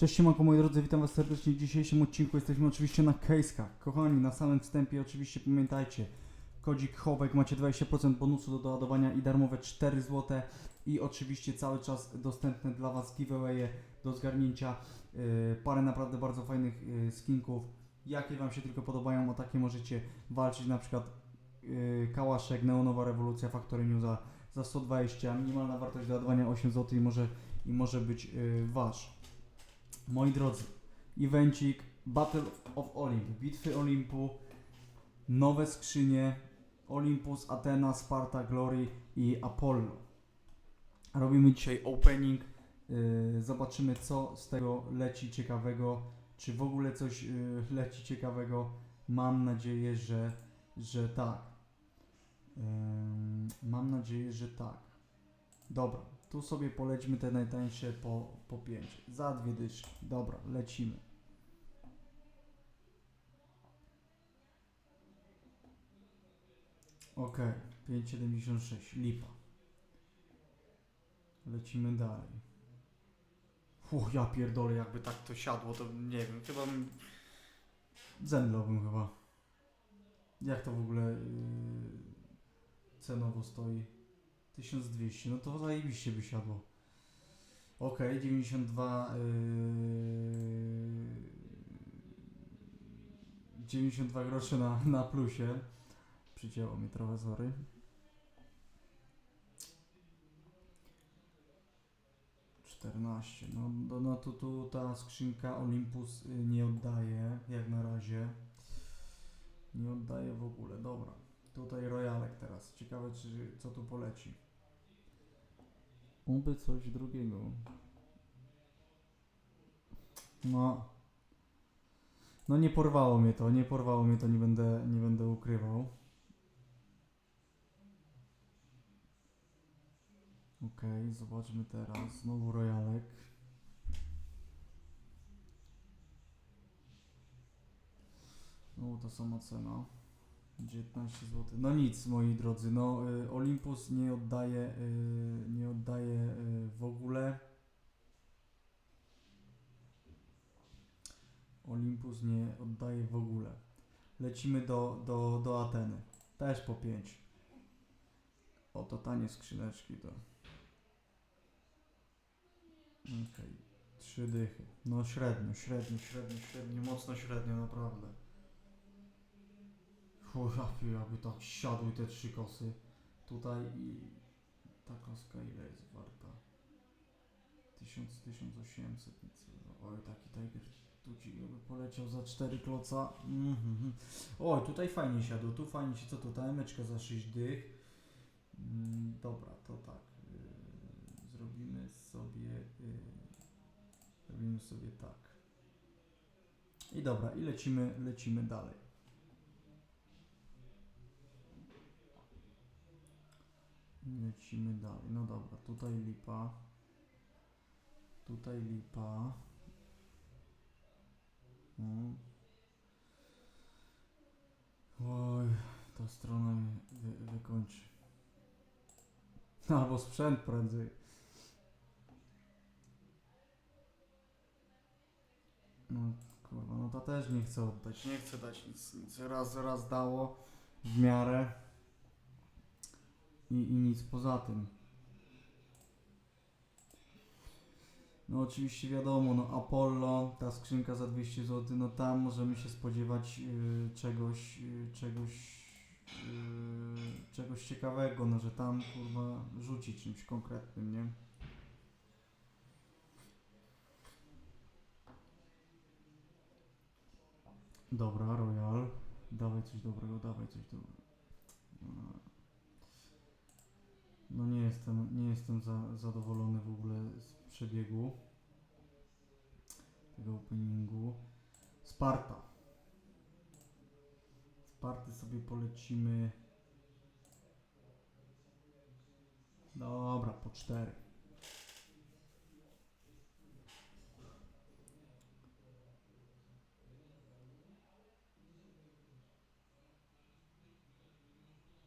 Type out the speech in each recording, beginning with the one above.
Cześć siemanko moi drodzy, witam was serdecznie w dzisiejszym odcinku. Jesteśmy oczywiście na case'kach. Kochani, na samym wstępie oczywiście pamiętajcie, kodzik Chowek macie 20% bonusu do doładowania i darmowe 4 zł i oczywiście cały czas dostępne dla was giveawaye do zgarnięcia. Yy, parę naprawdę bardzo fajnych yy, skinków. Jakie wam się tylko podobają, o takie możecie walczyć na przykład yy, Kałaszek, Neonowa Rewolucja, Factory News za, za 120, minimalna wartość doładowania 8 zł i może, i może być yy, wasz. Moi drodzy, evencik Battle of Olymp, bitwy Olimpu, nowe skrzynie, Olympus, Athena, Sparta, Glory i Apollo. Robimy dzisiaj opening, yy, zobaczymy co z tego leci ciekawego, czy w ogóle coś yy, leci ciekawego. Mam nadzieję, że, że tak. Mam nadzieję, że tak. Dobra, tu sobie polećmy te najtańsze po, po 5. Za dwie dyszki. Dobra, lecimy. Ok, 5,76. Lipa. Lecimy dalej. Uch, ja pierdolę, jakby tak to siadło, to nie wiem, chyba bym... Chyba. Jak to w ogóle yy, cenowo stoi? 1200, no to zajebiście by siadło. Ok, 92. Yy, 92 groszy na, na plusie. Przycięło mi trochę, sorry. Czternaście. No, no, no to tu ta skrzynka Olympus y, nie oddaje, jak na razie. Nie oddaje w ogóle, dobra. Tutaj royalek teraz. Ciekawe, czy co tu poleci. Oby coś drugiego. No. No nie porwało mnie to, nie porwało mnie to, nie będę, nie będę ukrywał. Okej, zobaczmy teraz. Znowu royalek. Znowu ta sama cena. 19 zł. No nic, moi drodzy, no y, Olympus nie oddaje, y, nie oddaje y, w ogóle. Olympus nie oddaje w ogóle. Lecimy do, do, do Ateny. Też po 5. Oto tanie skrzyneczki to. Okej, trzy dychy. No średnio, średnio, średnio, średnio, mocno średnio, naprawdę. Fu, jakby, tak siadły te trzy kosy tutaj i ta koska ile jest warta? 1000, 1800 nic. Oj, taki Tiger tu ci jakby poleciał za 4 kloca. Mhm. Oj, tutaj fajnie siadło, tu fajnie się, co to ta emeczka za 6 dych. Mm, dobra, to tak. Yy, zrobimy sobie yy, zrobimy sobie tak. I dobra, i lecimy, lecimy dalej. Lecimy dalej. No dobra, tutaj lipa. Tutaj lipa. No. Oj, ta strona mnie wy, wykończy. Albo sprzęt prędzej. No kurwa, no ta też nie chce oddać. Nie chce dać nic, nic. Raz, raz dało w miarę i, i nic poza tym. No oczywiście wiadomo, no Apollo, ta skrzynka za 200 zł, no tam możemy się spodziewać y, czegoś, y, czegoś, y, czegoś ciekawego, no że tam kurwa rzuci czymś konkretnym, nie? Dobra, Royal. Dawaj coś dobrego, dawaj coś dobrego. No. No nie jestem, nie jestem za, zadowolony w ogóle z przebiegu tego openingu. Sparta. Sparty sobie polecimy. Dobra, po cztery.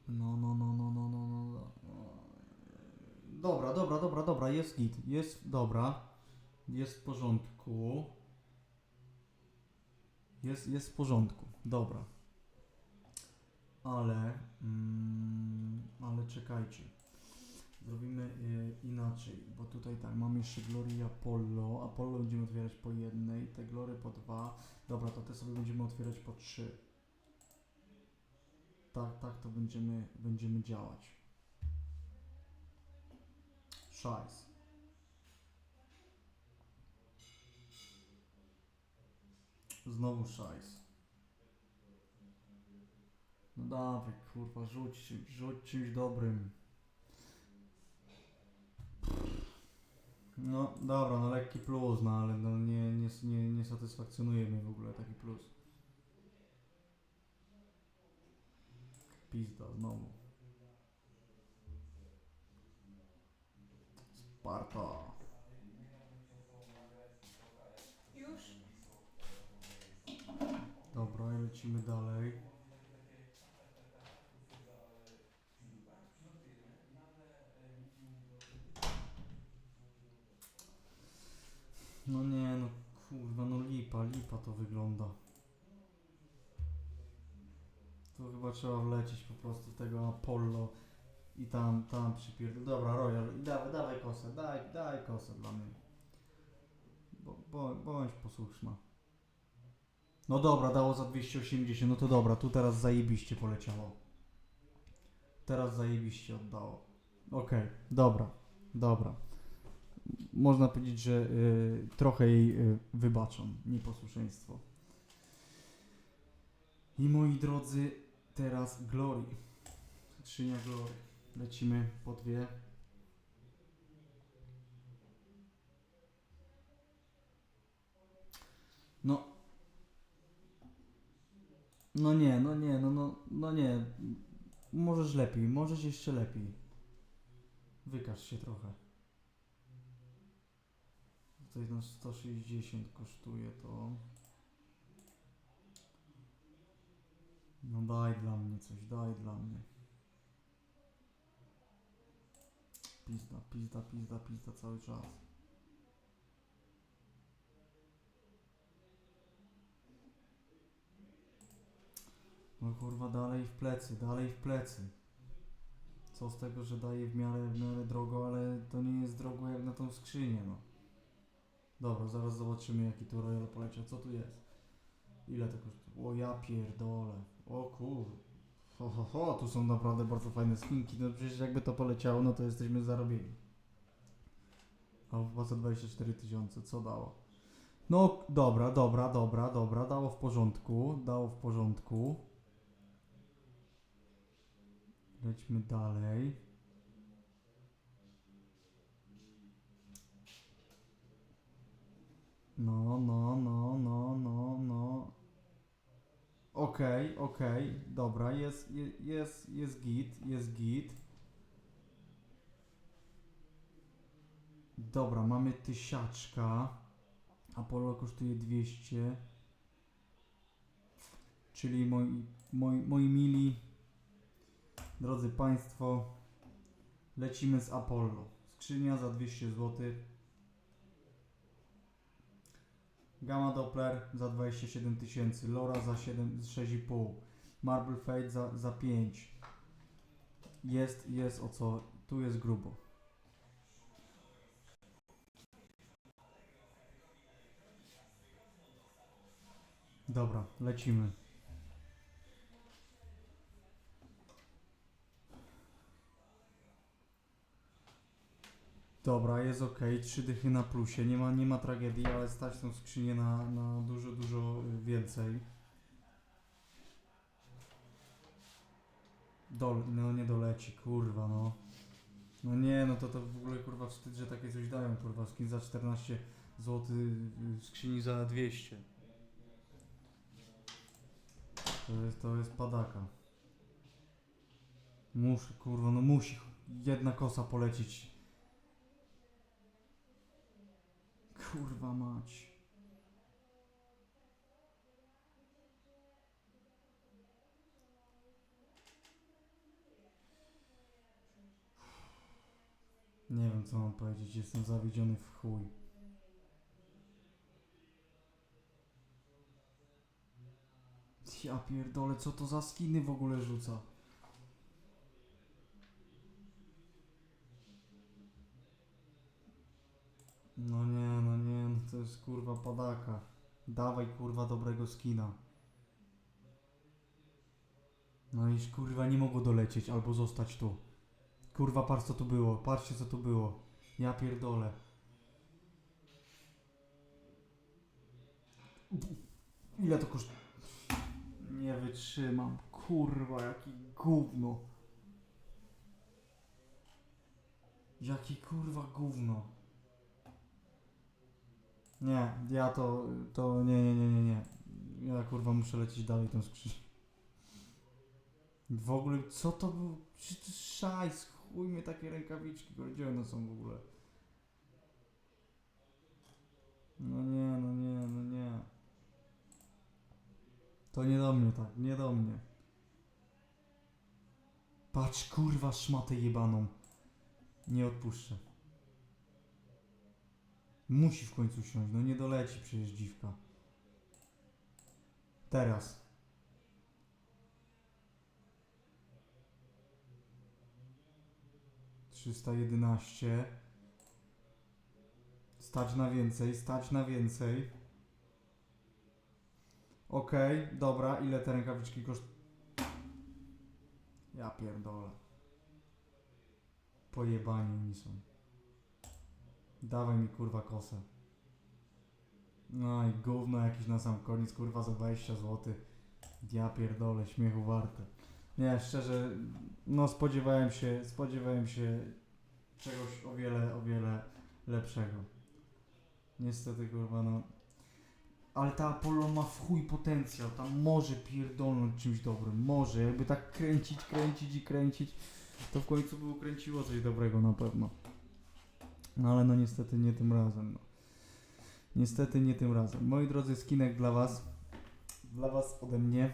No, no, no, no, no, no. Dobra, dobra, dobra, dobra, jest git, jest dobra. Jest w porządku. Jest, jest w porządku. Dobra. Ale, mm, ale czekajcie. Zrobimy y, inaczej, bo tutaj tak, mam jeszcze Glory i Apollo. Apollo będziemy otwierać po jednej, te Glory po dwa. Dobra, to te sobie będziemy otwierać po trzy. Tak, tak to będziemy, będziemy działać. Szajs. Znowu szajs. No dawaj, kurwa, rzuć, rzuć czymś dobrym. No dobra, no lekki plus, no ale no nie, nie, nie, nie satysfakcjonuje mnie w ogóle taki plus. Pizda, znowu. Sparta. Już? Dobra, i lecimy dalej. No nie, no kurwa, no lipa, lipa to wygląda. To chyba trzeba wlecieć po prostu w tego Apollo i tam, tam przypierdol. Dobra, Royal, dawaj, dawaj kosę, daj, daj kosę dla mnie. Bo, bo, bądź posłuszna. No dobra, dało za 280, no to dobra, tu teraz zajebiście poleciało. Teraz zajebiście oddało. Okej, dobra, dobra. Można powiedzieć, że y, trochę jej y, wybaczam nieposłuszeństwo. I moi drodzy, teraz Glory. Skrzynia Glory. Lecimy po dwie. No, no nie, no nie, no, no, no nie. Możesz lepiej, możesz jeszcze lepiej. Wykaż się trochę. Tutaj na 160 kosztuje to. No daj dla mnie coś, daj dla mnie. Pizda, pizda, pizda, pizda cały czas. No kurwa, dalej w plecy, dalej w plecy. Co z tego, że daje w miarę, w miarę drogo, ale to nie jest drogo jak na tą skrzynię, no. Dobra, zaraz zobaczymy jaki tu Royal poleciał. Co tu jest? Ile to kosztuje? O ja pierdolę. O kur... Ho, tu są naprawdę bardzo fajne skinki. No przecież jakby to poleciało, no to jesteśmy zarobieni. A za 24 tysiące, co dało? No dobra, dobra, dobra, dobra, dało w porządku, dało w porządku. Lećmy dalej. No, no, no, no, no. Okej, okej, dobra, jest, je- jest, jest git, jest git. Dobra, mamy tysiaczka. Apollo kosztuje 200. Czyli moi, moi, moi mili, drodzy Państwo, lecimy z Apollo. Skrzynia za 200 zł. Gamma Doppler za 27 tysięcy, Lora za 7, 6,5, Marble Fate za, za 5. Jest, jest o co, tu jest grubo. Dobra, lecimy. Dobra, jest ok, trzy dychy na plusie, nie ma, nie ma tragedii, ale stać tą skrzynię na, na dużo, dużo więcej. Dol, no nie doleci, kurwa no. No nie, no to to w ogóle kurwa wstyd, że takie coś dają, kurwa, skin za 14 zł, y, skrzyni za 200. To jest, to jest padaka. Muszę, kurwa, no musi jedna kosa polecieć. Kurwa mać. Nie wiem co mam powiedzieć, jestem zawiedziony w chuj. Ja pierdolę, co to za skiny w ogóle rzuca? No nie jest kurwa padaka. Dawaj kurwa dobrego skina. No iż kurwa nie mogło dolecieć albo zostać tu. Kurwa patrz co tu było, patrzcie co tu było. Ja pierdolę. Ile to kosztuje? Nie wytrzymam. Kurwa, jaki gówno. Jaki kurwa gówno. Nie, ja to, to nie, nie, nie, nie, nie. Ja kurwa muszę lecieć dalej tą skrzynię. W ogóle, co to był? Czy to szajs? Chuj mnie takie rękawiczki, gdzie one są w ogóle? No nie, no nie, no nie. To nie do mnie tak, nie do mnie. Patrz kurwa szmatę jebaną. Nie odpuszczę. Musi w końcu siąść, no nie doleci przecież dziwka. Teraz. Trzysta jedenaście. Stać na więcej, stać na więcej. Okej, dobra, ile te rękawiczki kosztują? Ja pierdolę. Pojebani oni są. Dawaj mi kurwa kosę. No i gówno jakiś na sam koniec, kurwa za 20 zł. Ja pierdolę, śmiechu warte. Nie, szczerze, no spodziewałem się, spodziewałem się czegoś o wiele, o wiele lepszego. Niestety kurwa no. Ale ta Apollo ma w chuj potencjał, tam może pierdolnąć czymś dobrym, może, jakby tak kręcić, kręcić i kręcić, to w końcu by ukręciło coś dobrego na pewno. No ale no niestety nie tym razem, no. Niestety nie tym razem. Moi drodzy, skinek dla was, dla was ode mnie.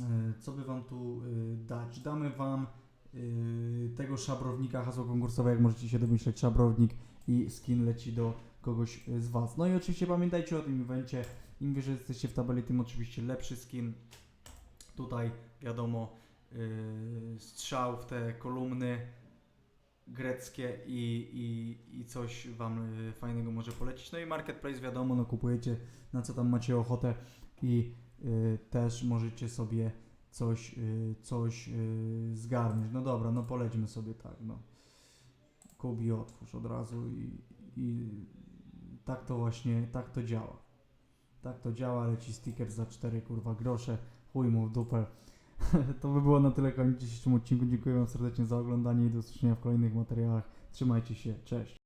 E, Co by wam tu y, dać? Damy wam y, tego szabrownika, hasło konkursowe, jak możecie się domyśleć, szabrownik i skin leci do kogoś z Was. No i oczywiście pamiętajcie o tym evencie. Im wyżej jesteście w tabeli, tym oczywiście lepszy skin. Tutaj wiadomo, strzał w te kolumny greckie i, i, i coś Wam yy, fajnego może polecić. No i marketplace wiadomo, no kupujecie na co tam macie ochotę i yy, też możecie sobie coś, yy, coś yy, zgarnąć. No dobra, no polećmy sobie tak, no. Kubi otwórz od razu i, i tak to właśnie, tak to działa. Tak to działa, leci sticker za 4 kurwa grosze, chuj mu w dupę. to by było na tyle w dzisiejszym odcinku. Dziękuję Wam serdecznie za oglądanie i do usłyszenia w kolejnych materiałach. Trzymajcie się, cześć.